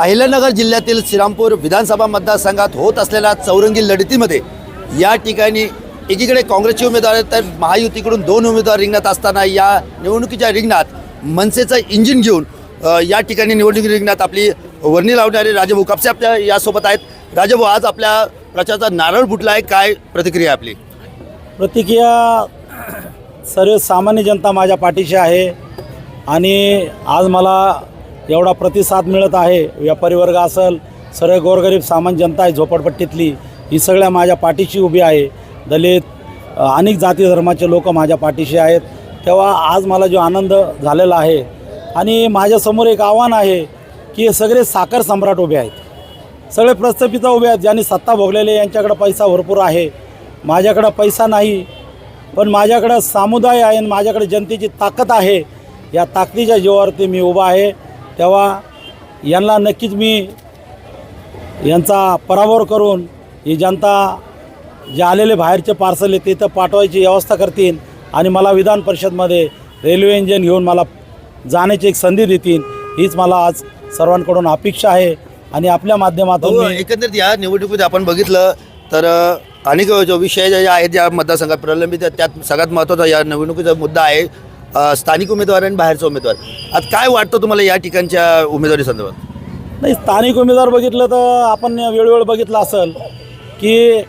अहिल्यानगर जिल्ह्यातील श्रीरामपूर विधानसभा मतदारसंघात होत असलेल्या चौरंगी लढतीमध्ये या ठिकाणी एकीकडे काँग्रेसचे उमेदवार आहेत तर महायुतीकडून दोन उमेदवार रिंगणात असताना या निवडणुकीच्या रिंगणात मनसेचं इंजिन घेऊन या ठिकाणी निवडणुकी रिंगणात आपली वर्णी लावणारे राजाभाऊ कापसे आपल्या यासोबत आहेत. राजाभाऊ आज आपल्या प्रचाराचा नारळ फुटला आहे. काय प्रतिक्रिया आपली? प्रतिक्रिया सर्वसामान्य जनता माझ्या पाठीशी आहे. आणि आज मला एवढा प्रतिसाद मिळत आहे. व्यापारी वर्ग असेल सर्व गोरगरीब सामान्य जनता आहे झोपडपट्टीतली ही सगळ्या माझ्या पाठीशी उभी आहे. दलित अनेक जाती धर्माचे लोक माझ्या पाठीशी आहेत. तेव्हा आज मला जो आनंद झालेला आहे आणि माझ्यासमोर एक आव्हान आहे की हे सगळे साखर सम्राट उभे आहेत. सगळे प्रस्थपिता उभे आहेत ज्यांनी सत्ता भोगलेले यांच्याकडं पैसा भरपूर आहे. माझ्याकडं पैसा नाही पण माझ्याकडं समुदाय आहे आणि माझ्याकडे जनतेची ताकद आहे. या ताकदीच्या जीवावरती मी उभा आहे. तेव्हा यांना नक्कीच मी यांचा पराभव करून ही जनता जे आलेले बाहेरचे पार्सल आहे तिथं पाठवायची व्यवस्था करतील आणि मला विधान परिषदमध्ये रेल्वे इंजिन घेऊन मला जाण्याची एक संधी देतील हीच मला आज सर्वांकडून अपेक्षा आहे. आणि आपल्या माध्यमातून एकंदरीत या निवडणुकीत आपण बघितलं तर अनेक जो विषय जे आहेत या मतदारसंघात प्रलंबित आहेत त्यात सगळ्यात महत्त्वाचा या निवडणुकीचा मुद्दा आहे. स्थानिक उमेदवार आणि बाहेरचा उमेदवार. आज काय वाटतं तुम्हाला या ठिकाणच्या उमेदवारी संदर्भात? नाही स्थानिक उमेदवार बघितलं तर आपण वेळोवेळ बघितलं असेल की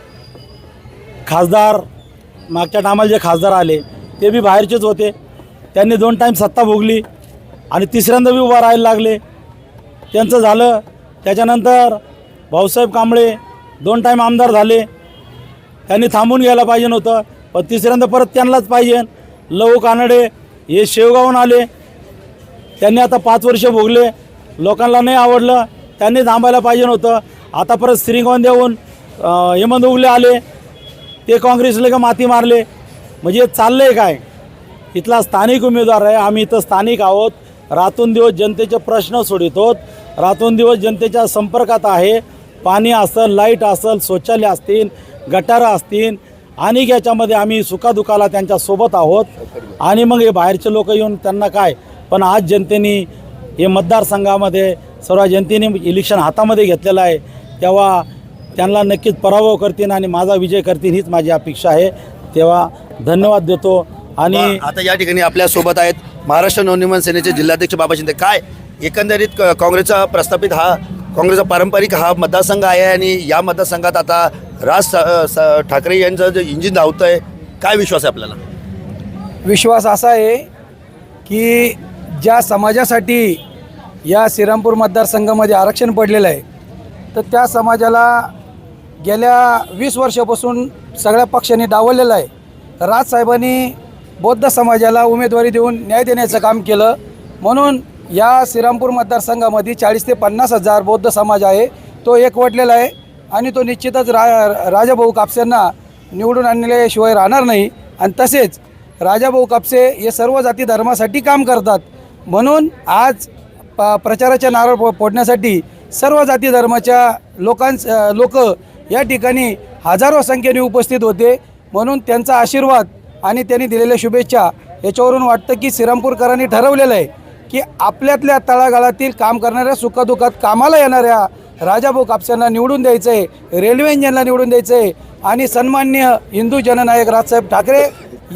खासदार मागच्या टायमाला जे खासदार आले ते बी बाहेरचेच होते. त्यांनी दोन टाईम सत्ता भोगली आणि तिसऱ्यांदा बी उभा राहायला लागले. त्यांचं झालं. त्याच्यानंतर भाऊसाहेब कांबळे दोन टाईम आमदार झाले. त्यांनी थांबून घ्यायला पाहिजे नव्हतं. पण तिसऱ्यांदा परत त्यांनाच पाहिजे. लहू कानडे हे शेवगावून आले. त्यांनी आता पाच वर्ष भोगले. लोकांना नाही आवडलं. त्यांनी थांबायला पाहिजे नव्हतं. आता परत श्रीगोंद देऊन हेमंत उगले आले. ते काँग्रेसले का माती मारले? म्हणजे चाललं आहे काय? इथला स्थानिक उमेदवार आहे. आम्ही इथं स्थानिक आहोत. रातून दिवस जनतेचे प्रश्न सोडितोत रातून दिवस जनतेच्या संपर्कात आहे. पाणी असेल लाइट असेल शौचालय असतील गटारं असतील आणि याच्यामध्ये आम्ही सुखादुखाला त्यांच्यासोबत आहोत. आणि मग हे बाहेरचे लोक येऊन त्यांना काय? पण आज जनतेने हे मतदारसंघामध्ये सर्व जनतेने इलेक्शन हातामध्ये घेतलेलं आहे. तेव्हा त्यांना नक्कीच पराभव करतील आणि माझा विजय करतील हीच माझी अपेक्षा आहे. तेव्हा धन्यवाद देतो. आणि आता या ठिकाणी आपल्यासोबत आहेत महाराष्ट्र नवनिर्माण सेनेचे जिल्हाध्यक्ष बाबा शिंदे काय? एकंदरीत क- काँग्रेसचा प्रस्थापित हा काँग्रेसचा पारंपरिक हा मतदारसंघ आहे आणि या मतदारसंघात आता राज स- स- ठाकरे यांचं जे इंजिन धावतं आहे काय विश्वास आहे आपल्याला? विश्वास असा आहे की ज्या समाजासाठी या श्रीरामपूर मतदारसंघामध्ये आरक्षण पडलेलं आहे तर त्या समाजाला गेल्या वीस वर्षापासून सगळ्या पक्षांनी डावललेलं आहे. राजसाहेबांनी बौद्ध समाजाला उमेदवारी देऊन न्याय देण्याचं काम केलं. म्हणून या श्रीरामपूर मतदारसंघामध्ये चाळीस ते पन्नास हजार बौद्ध समाज आहे. तो एकवटलेला आहे आणि तो निश्चितच रा राजाभाऊ कापसेंना निवडून आणल्याशिवाय राहणार नाही. आणि तसेच राजाभाऊ कापसे हे सर्व जाती धर्मासाठी काम करतात. म्हणून आज प प्रचाराच्या नारळ पो फोडण्यासाठी सर्व जाती धर्माच्या लोकांच लोक या ठिकाणी हजारो संख्येने उपस्थित होते. म्हणून त्यांचा आशीर्वाद आणि त्यांनी दिलेल्या शुभेच्छा याच्यावरून वाटतं की श्रीरामपूरकरांनी ठरवलेलं आहे. की आपल्यातल्या तळागाळातील काम करणाऱ्या सुखदुःखात कामाला येणाऱ्या राजाभाऊ कापसांना निवडून द्यायचं आहे रेल्वे इंजिनला निवडून द्यायचं आहे आणि सन्मान्य हिंदू जननायक राजसाहेब ठाकरे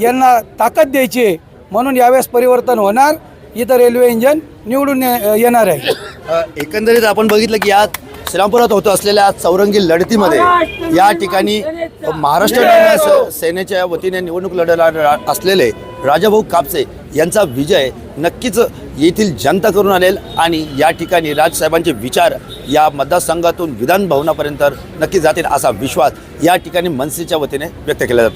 यांना ताकद द्यायची आहे. म्हणून यावेळेस परिवर्तन होणार. इथं रेल्वे इंजिन निवडून येणार आहे. एकंदरीत आपण बघितलं की या श्रीरामपुरात होत असलेल्या चौरंगी लढतीमध्ये या ठिकाणी महाराष्ट्र सेनेच्या वतीने निवडणूक लढला असलेले राजाभाऊ कापसे यांचा विजय नक्कीच येथील जनता करून आणेल आणि या ठिकाणी राजसाहेबांचे विचार या मतदारसंघातून विधान भवनापर्यंत नक्की जातील असा विश्वास या ठिकाणी मनसेच्या वतीने व्यक्त केला जातो.